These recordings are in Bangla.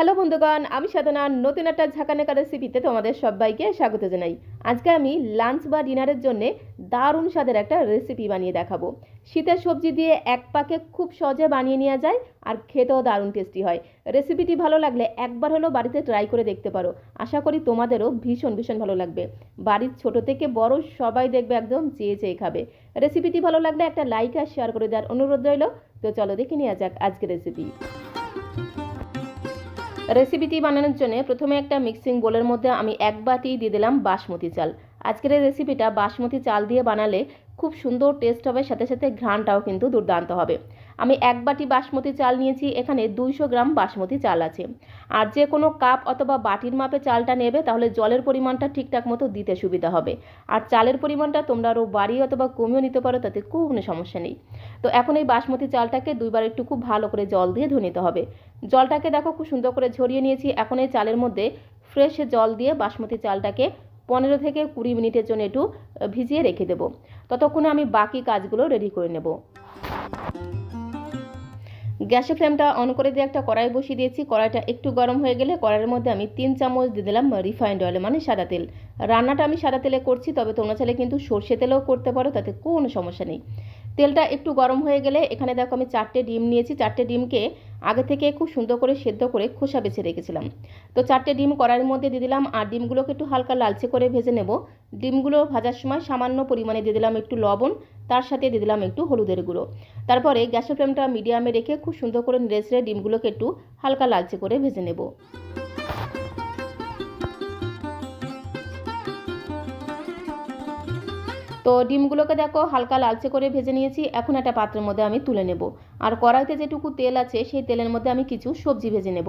হ্যালো বন্ধুগণ, আমি সাধনা, নতুন একটা ঝাঁকানেকা রেসিপিতে তোমাদের সবাইকে স্বাগত জানাই। আজকে আমি লাঞ্চ বা ডিনারের জন্য দারুণ স্বাদের একটা রেসিপি বানিয়ে দেখাবো। শীতের সবজি দিয়ে এক পাকে খুব সহজে বানিয়ে নেওয়া যায় আর খেতেও দারুণ টেস্টি হয়। রেসিপিটি ভালো লাগলে একবার হলেও বাড়িতে ট্রাই করে দেখতে পারো। আশা করি তোমাদেরও ভীষণ ভীষণ ভালো লাগবে। বাড়ির ছোট থেকে বড় সবাই দেখবে একদম চেয়ে চেয়ে খাবে। রেসিপিটি ভালো লাগলে একটা লাইক আর শেয়ার করে দেওয়ার অনুরোধ রইল। তো চলো দেখে নেওয়া যাক আজকের রেসিপি রেসিপিটি বানানোর জন্য প্রথমে একটা মিক্সিং বোলের মধ্যে আমি এক বাটি দিয়ে দিলাম বাসমতি চাল। আজকের এই রেসিপিটা বাসমতি চাল দিয়ে বানালে খুব সুন্দর টেস্ট হবে, সাথে সাথে ঘ্রাণটাও কিন্তু দুর্দান্ত হবে। আমি এক বাটি বাসমতি চাল নিয়েছি, এখানে দুইশো গ্রাম বাসমতি চাল আছে। আর যে কোনো কাপ অথবা বাটির মাপে চালটা নেবে, তাহলে জলের পরিমাণটা ঠিকঠাক মতো দিতে সুবিধা হবে। আর চালের পরিমাণটা তোমরা আরও বাড়িয়ে অথবা কমিয়েও নিতে পারো, তাতে কোনো সমস্যা নেই। তো এখন এই বাসমতি চালটাকে দুইবার একটু খুব ভালো করে জল দিয়ে ধুয়ে নিতে হবে। জলটাকে দেখো খুব সুন্দর করে ঝরিয়ে নিয়েছি। এখন এই চালের মধ্যে ফ্রেশ জল দিয়ে বাসমতি চালটাকে পনেরো থেকে কুড়ি মিনিটের জন্য একটু ভিজিয়ে রেখে দেবো। ততক্ষণে আমি বাকি কাজগুলো রেডি করে নেব। গ্যাসের ফ্লেমটা অন করে দিয়ে একটা কড়াই বসিয়ে দিয়েছি। কড়াইটা একটু গরম হয়ে গেলে কড়াইয়ের মধ্যে আমি তিন চামচ দিয়ে দিলাম রিফাইন্ড অয়েল মানে সাদা তেল। রান্নাটা আমি সাদা তেলে করছি, তবে তোমরা চাইলে কিন্তু সর্ষে তেলেও করতে পারো, তাতে কোনো সমস্যা নেই। তেলটা একটু গরম হয়ে গেলে এখানে দেখো আমি চারটে ডিম নিয়েছি। চারটে ডিমকে আগে থেকে খুব সুন্দর করে সেদ্ধ করে খোসা বেছে রেখেছিলাম। তো চারটে ডিম কড়াইয়ের মধ্যে দিয়ে দিলাম আর ডিমগুলোকে একটু হালকা লালচে করে ভেজে নেব। ডিমগুলো ভাজার সময় সামান্য পরিমাণে দিয়ে দিলাম একটু লবণ, তার সাথে দিয়ে দিলাম একটু হলুদের গুঁড়ো। তারপরে গ্যাসের ফ্লেমটা মিডিয়ামে রেখে খুব সুন্দর করে নেড়ে ডিমগুলোকে একটু হালকা লালচে করে ভেজে নেব। তো ডিমগুলোকে দেখো হালকা লালচে করে ভেজে নিয়েছি। এখন একটা পাত্রের মধ্যে আমি তুলে নেব। আর কড়াইতে যেটুকু তেল আছে, সেই তেলের মধ্যে আমি কিছু সবজি ভেজে নেব।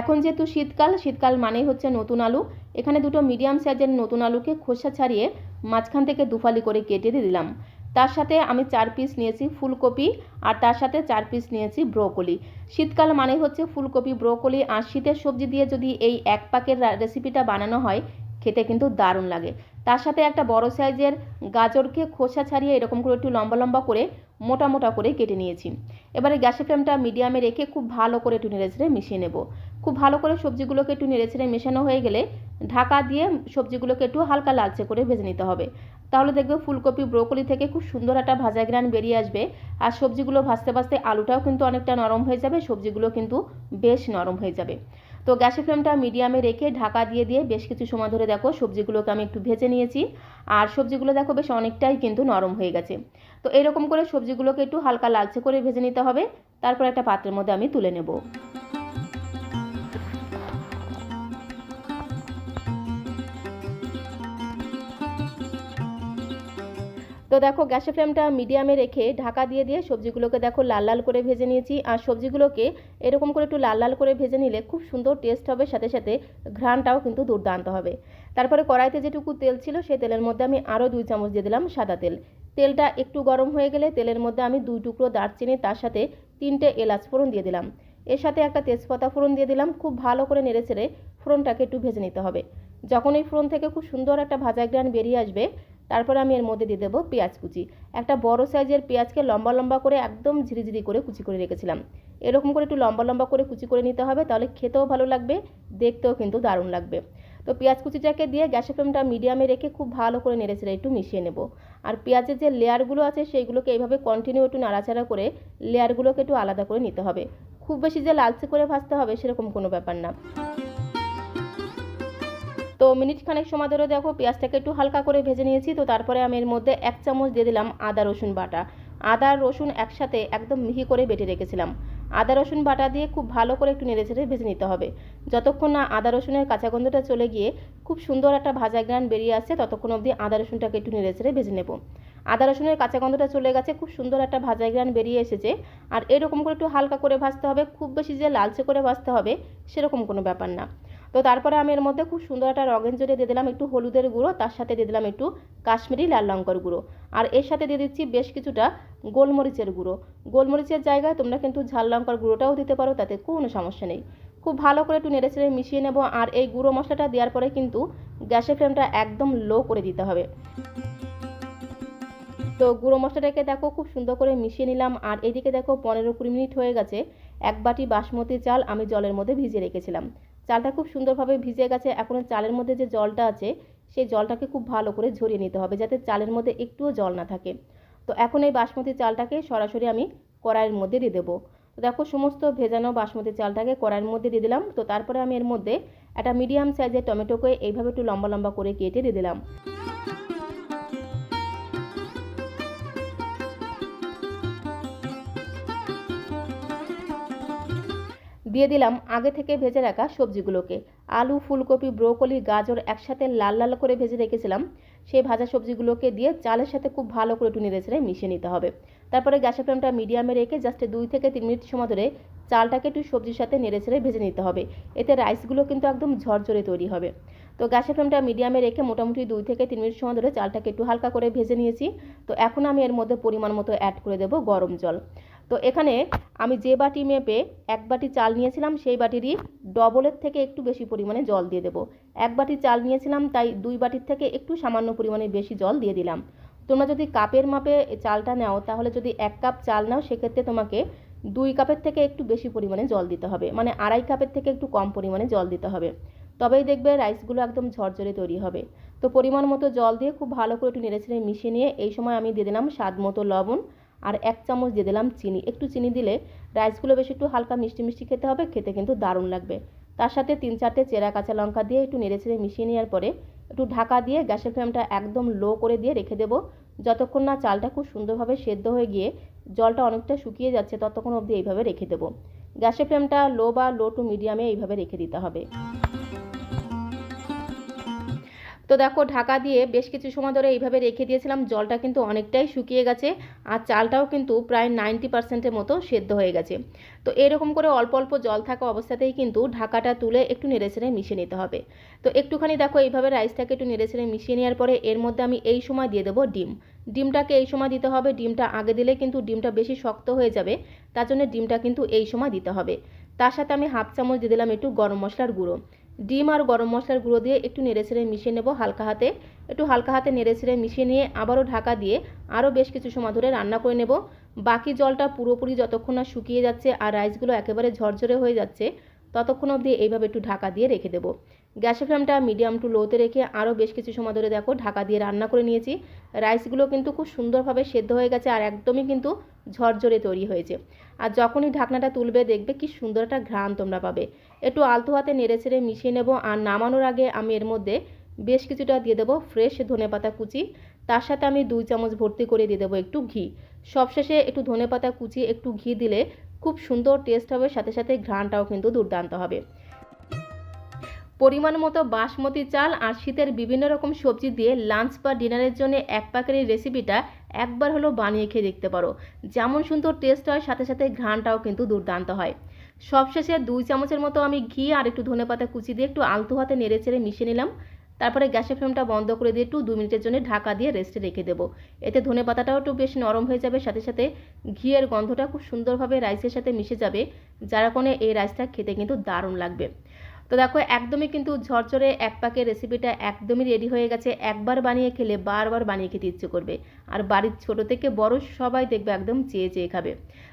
এখন যেহেতু শীতকাল শীতকাল মানেই হচ্ছে নতুন আলু। এখানে দুটো মিডিয়াম সাইজের নতুন আলুকে খোসা ছাড়িয়ে মাঝখান থেকে দুফালি করে কেটে দিয়ে দিলাম। তার সাথে আমি চার পিস নিয়েছি ফুলকপি আর তার সাথে চার পিস নিয়েছি ব্রোকলি। শীতকাল মানে হচ্ছে ফুলকপি, ব্রোকলি আর শীতের সবজি দিয়ে যদি এই এক পাকের রেসিপিটা বানানো হয় খেতে কিন্তু দারুণ লাগে। তার সাথে একটা বড় সাইজের গাজরকে খোসা ছাড়িয়ে এরকম করে একটু লম্বা লম্বা করে মোটা মোটা করে কেটে নিয়েছি। এবারে গ্যাসের ফ্লেমটা মিডিয়ামে রেখে খুব ভালো করে একটু নেড়ে ছেড়ে মিশিয়ে নেব। খুব ভালো করে সবজিগুলোকে একটু নেড়ে ছেড়ে মেশানো হয়ে গেলে ঢাকা দিয়ে সবজিগুলোকে একটু হালকা লালচে করে ভেজে নিতে হবে। তাহলে দেখবে ফুলকপি, ব্রোকলি থেকে খুব সুন্দর একটা ভাজা গ্রান বেরিয়ে আসবে আর সবজিগুলো ভাজতে ভাজতে আলুটাও কিন্তু অনেকটা নরম হয়ে যাবে, সবজিগুলো কিন্তু বেশ নরম হয়ে যাবে। তো গ্যাসের ফ্লেমটা মিডিয়ামে রেখে ঢাকা দিয়ে দিয়ে বেশ কিছু সময় ধরে দেখো সবজিগুলোকে আমি একটু ভেজে নিয়েছি। আর সবজিগুলো দেখো বেশ অনেকটাই কিন্তু নরম হয়ে গেছে। তো এরকম করে সবজিগুলোকে একটু হালকা লালচে করে ভেজে নিতে হবে। তারপর একটা পাত্রের মধ্যে আমি তুলে নেব। তো দেখো, গ্যাসের ফ্লেমটা মিডিয়ামে রেখে ঢাকা দিয়ে দিয়ে সবজিগুলোকে দেখো লাল লাল করে ভেজে নিয়েছি। আর সবজিগুলোকে এরকম করে একটু লাল লাল করে ভেজে নিলে খুব সুন্দর টেস্ট হবে, সাথে সাথে ঘ্রাণটাও কিন্তু দুর্দান্ত হবে। তারপরে কড়াইতে যেটুকু তেল ছিল সেই তেলের মধ্যে আমি আরও দুই চামচ দিয়ে দিলাম সাদা তেল। তেলটা একটু গরম হয়ে গেলে তেলের মধ্যে আমি দুই টুকরো দারচিনি, তার সাথে তিনটে এলাচ ফোড়ন দিয়ে দিলাম। এর সাথে একটা তেজপাতা ফোড়ন দিয়ে দিলাম, খুব ভালো করে নেড়ে ছেড়ে ফোড়নটাকে একটু ভেজে নিতে হবে। যখন এই ফোড়ন থেকে খুব সুন্দর একটা ভাজা গ্রান বেরিয়ে আসবে তারপরে আমি এর মধ্যে দিয়ে দেবো পেঁয়াজ কুচি। একটা বড় সাইজের পেঁয়াজকে লম্বা লম্বা করে একদম ঝিরিঝিরি করে কুচি করে রেখেছিলাম। এরকম করে একটু লম্বা লম্বা করে কুচি করে নিতে হবে, তাহলে খেতেও ভালো লাগবে, দেখতেও কিন্তু দারুণ লাগবে। তো পেঁয়াজ কুচিটাকে দিয়ে গ্যাসের ফ্লেমটা মিডিয়ামে রেখে খুব ভালো করে নেড়ে ছেড়ে একটু মিশিয়ে নেব। আর পেঁয়াজের যে লেয়ারগুলো আছে, সেইগুলোকে এইভাবে কন্টিনিউ একটু নাড়াচাড়া করে লেয়ারগুলোকে একটু আলাদা করে নিতে হবে। খুব বেশি যে লালচে করে ভাজতে হবে, সেরকম কোনো ব্যাপার না। তো মিনিট খানেক সময় ধরে দেখো পেঁয়াজটাকে একটু হালকা করে ভেজে নিয়েছি, তো তারপরে আমি এর মধ্যে এক চামচ দিয়ে দিলাম আদা, রসুন বাটা। আদা, রসুন একসাথে একদম মিহি করে বেটে রেখেছিলাম। আদা, রসুন বাটা দিয়ে খুব ভালো করে একটু নেড়ে ছেড়ে ভেজে নিতে হবে। যতক্ষণ না আদা, রসুনের কাঁচা গন্ধটা চলে গিয়ে খুব সুন্দর একটা ভাজা গ্রান বেরিয়ে আসছে, ততক্ষণ অবধি আদা, রসুনটাকে একটু নেড়ে ছেড়ে ভেজে নেব। আদা, রসুনের কাঁচা গন্ধটা চলে গেছে, খুব সুন্দর একটা ভাজা গ্রান বেরিয়ে এসেছে। আর এরকম করে একটু হালকা করে ভাজতে হবে, খুব বেশি যে লালচে করে ভাজতে হবে, সেরকম কোনো ব্যাপার না। তো তারপরে আমি এর মধ্যে খুব সুন্দর একটা রঙের জড়িয়ে দিয়ে দিলাম একটু হলুদের গুঁড়ো, তার সাথে দিয়ে দিলাম একটু কাশ্মীরি লাল লঙ্কার গুঁড়ো। আর এর সাথে দিয়ে দিচ্ছি বেশ কিছুটা গোলমরিচের গুঁড়ো। গোলমরিচের জায়গায় তোমরা কিন্তু ঝাল লঙ্কার গুঁড়োটাও দিতে পারো, তাতে কোনো সমস্যা নেই। খুব ভালো করে একটু নেড়ে চেড়ে মিশিয়ে নেব, আর এই গুঁড়ো মশলাটা দেওয়ার পরে কিন্তু গ্যাসের ফ্লেমটা একদম লো করে দিতে হবে। তো গুঁড়ো মশলাটাকে দেখো খুব সুন্দর করে মিশিয়ে নিলাম, আর এদিকে দেখো পনেরো কুড়ি মিনিট হয়ে গেছে। এক বাটি বাসমতি চাল আমি জলের মধ্যে ভিজিয়ে রেখেছিলাম। চালটা খুব সুন্দরভাবে ভিজে গেছে। এখন চালের মধ্যে যে জলটা আছে, সেই জলটাকে খুব ভালো করে ঝরিয়ে নিতে হবে যাতে চালের মধ্যে একটুও জল না থাকে। তো এখন এই বাসমতি চালটাকে সরাসরি আমি কড়াইয়ের মধ্যে দিয়ে দেবো। তো দেখো সমস্ত ভেজানো বাসমতি চালটাকে কড়াইয়ের মধ্যে দিয়ে দিলাম। তো তারপরে আমি এর মধ্যে একটা মিডিয়াম সাইজের টমেটোকে এইভাবে একটু লম্বা লম্বা করে কেটে দিয়ে দিলাম। দিয়ে দিলাম আগে থেকে ভেজে রাখা সবজিগুলোকে। আলু, ফুলকপি, ব্রোকলি, গাজর একসাথে লাল লাল করে ভেজে রেখেছিলাম। সেই ভাজা সবজিগুলোকে দিয়ে চালের সাথে খুব ভালো করে একটু নেড়ে ছেড়ে মিশিয়ে নিতে হবে। তারপরে গ্যাসের ফ্লেমটা মিডিয়ামে রেখে জাস্ট দুই থেকে তিন মিনিট সময় ধরে চালটাকে একটু সবজির সাথে নেড়ে ছেড়ে ভেজে নিতে হবে। এতে রাইসগুলো কিন্তু একদম ঝরঝরে তৈরি হবে। তো গ্যাসের ফ্লেমটা মিডিয়ামে রেখে মোটামুটি দুই থেকে তিন মিনিট সময় ধরে চালটাকে একটু হালকা করে ভেজে নিয়েছি। তো এখন আমি এর মধ্যে পরিমাণ মতো অ্যাড করে দেবো গরম জল। তো এখানে আমি যে বাটি মেপে এক বাটি চাল নিয়েছিলাম, সেই বাটিরই ডবলের থেকে একটু বেশি পরিমাণে জল দিয়ে দেবো। এক বাটি চাল নিয়েছিলাম, তাই দুই বাটির থেকে একটু সামান্য পরিমাণে বেশি জল দিয়ে দিলাম। তোমরা যদি কাপের মাপে চালটা নাও, তাহলে যদি এক কাপ চাল নাও, সেক্ষেত্রে তোমাকে দুই কাপের থেকে একটু বেশি পরিমাণে জল দিতে হবে। মানে আড়াই কাপের থেকে একটু কম পরিমাণে জল দিতে হবে। তবেই দেখবে রাইসগুলো একদম ঝরঝরে তৈরি হবে। তো পরিমাণ মতো জল দিয়ে খুব ভালো করে একটু নেড়েছেড়ে মিশিয়ে নিয়ে এই সময় আমি দিয়ে দিলাম স্বাদ মতো লবণ। আর এক চামচ দিয়ে দিলাম চিনি। একটু চিনি দিলে রাইসগুলো বেশ একটু হালকা মিষ্টি মিষ্টি খেতে হবে, খেতে কিন্তু দারুণ লাগবে। তার সাথে তিন চারটে চেরা কাঁচা লঙ্কা দিয়ে একটু নেড়েছেড়ে মিশিয়ে নেওয়ার পরে একটু ঢাকা দিয়ে গ্যাসের ফ্লেমটা একদম লো করে দিয়ে রেখে দেবো। যতক্ষণ না চালটা খুব সুন্দরভাবে সেদ্ধ হয়ে গিয়ে জলটা অনেকটা শুকিয়ে যাচ্ছে, ততক্ষণ অবধি এইভাবে রেখে দেবো। গ্যাসের ফ্লেমটা লো বা লো টু মিডিয়ামে এইভাবে রেখে দিতে হবে। তো দেখো, ঢাকা দিয়ে বেশ কিছু সময় ধরে এইভাবে রেখে দিয়েছিলাম, জলটা কিন্তু অনেকটাই শুকিয়ে গেছে আর চালটাও কিন্তু প্রায় নাইনটি পার্সেন্টের মতো সেদ্ধ হয়ে গেছে। তো এরকম করে অল্প অল্প জল থাকা অবস্থাতেই কিন্তু ঢাকাটা তুলে একটু নেড়েছেড়ে মিশিয়ে নিতে হবে। তো একটুখানি দেখো, এইভাবে রাইসটাকে একটু নেড়েছেড়ে মিশিয়ে নেওয়ার পরে এর মধ্যে আমি এই সময় দিয়ে দেবো ডিম। ডিমটাকে এই সময় দিতে হবে, ডিমটা আগে দিলে কিন্তু ডিমটা বেশি শক্ত হয়ে যাবে, তার জন্য ডিমটা কিন্তু এই সময় দিতে হবে। তার সাথে আমি হাফ চামচ দিয়ে দিলাম একটু গরম মশলার গুঁড়ো। ডিম আর গরম মশলার গুঁড়ো দিয়ে একটু নেড়ে ছেড়ে মিশিয়ে নেব হালকা হাতে। একটু হালকা হাতে নেড়ে ছেড়ে মিশিয়ে নিয়ে আবারও ঢাকা দিয়ে আরও বেশ কিছু সময় ধরে রান্না করে নেব। বাকি জলটা পুরোপুরি যতক্ষণ না শুকিয়ে যাচ্ছে আর রাইসগুলো একেবারে ঝরঝরে হয়ে যাচ্ছে, ততক্ষণ অবধি এইভাবে একটু ঢাকা দিয়ে রেখে দেবো। গ্যাসের ফ্লেমটা মিডিয়াম টু লোতে রেখে আরও বেশ কিছু সময় ধরে দেখো ঢাকা দিয়ে রান্না করে নিয়েছি। রাইসগুলো কিন্তু খুব সুন্দরভাবে সেদ্ধ হয়ে গেছে আর একদমই কিন্তু ঝরঝরে তৈরি হয়েছে। আর যখনই ঢাকনাটা তুলবে দেখবে কি সুন্দর একটা ঘ্রাণ তোমরা পাবে। একটু আলতো হাতে নেড়ে ছেড়ে মিশিয়ে নেব আর নামানোর আগে আমি এর মধ্যে বেশ কিছুটা দিয়ে দেবো ফ্রেশ ধনে পাতা কুচি। তার সাথে আমি দুই চামচ ভর্তি করে দিয়ে দেবো একটু ঘি। সবশেষে একটু ধনে পাতা কুচি, একটু ঘি দিলে খুব সুন্দর টেস্ট হবে, সাথে সাথে ঘ্রাণটাও কিন্তু দুর্দান্ত হবে। পরিমাণ মতো বাসমতি চাল আর শীতের বিভিন্ন রকম সবজি দিয়ে লাঞ্চ বা ডিনারের জন্য এক প্যাকের এই রেসিপিটা একবার হলো বানিয়ে খেয়ে দেখতে পারো। যেমন সুন্দর টেস্ট হয়, সাথে সাথে ঘ্রাণটাও কিন্তু দুর্দান্ত হয়। সবশেষে দুই চামচের মতো আমি ঘি আর একটু ধনে পাতা কুচি দিয়ে একটু আলতু হাতে নেড়ে চেড়ে মিশিয়ে নিলাম। তারপরে গ্যাসের ফ্লেমটা বন্ধ করে দিয়ে একটু দু মিনিটের জন্য ঢাকা দিয়ে রেস্টে রেখে দেবো। এতে ধনে পাতাটাও একটু বেশ নরম হয়ে যাবে, সাথে সাথে ঘিয়ের গন্ধটা খুব সুন্দরভাবে রাইসের সাথে মিশে যাবে, যারা কোনো এই রাইসটা খেতে কিন্তু দারুণ লাগবে। তো দেখো, একদমই কিন্তু ঝরঝরে এক পাকের রেসিপিটা একদমই রেডি হয়ে গেছে। একবার বানিয়ে খেলে বারবার বানিয়ে খেতে ইচ্ছে করবে। আর বাড়ির ছোট থেকে বড় সবাই দেখবে একদম চেয়ে চেয়ে খাবে।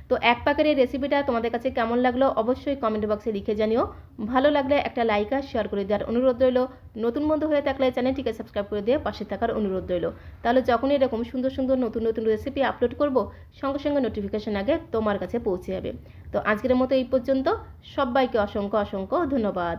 তো এক পাকের এই রেসিপিটা তোমাদের কাছে কেমন লাগল অবশ্যই কমেন্ট বক্সে লিখে জানিও। ভালো লাগলে একটা লাইক আর শেয়ার করে দেওয়ার অনুরোধ রইল। নতুন বন্ধু হয়ে থাকলে চ্যানেলটিকে সাবস্ক্রাইব করে দিয়ে পাশে থাকার অনুরোধ রইল। তাহলে যখনই এরকম সুন্দর সুন্দর নতুন নতুন রেসিপি আপলোড করব, সঙ্গে সঙ্গে নোটিফিকেশান আগে তোমার কাছে পৌঁছে যাবে। তো আজকের মতো এই পর্যন্ত। সবাইকে অসংখ্য অসংখ্য ধন্যবাদ।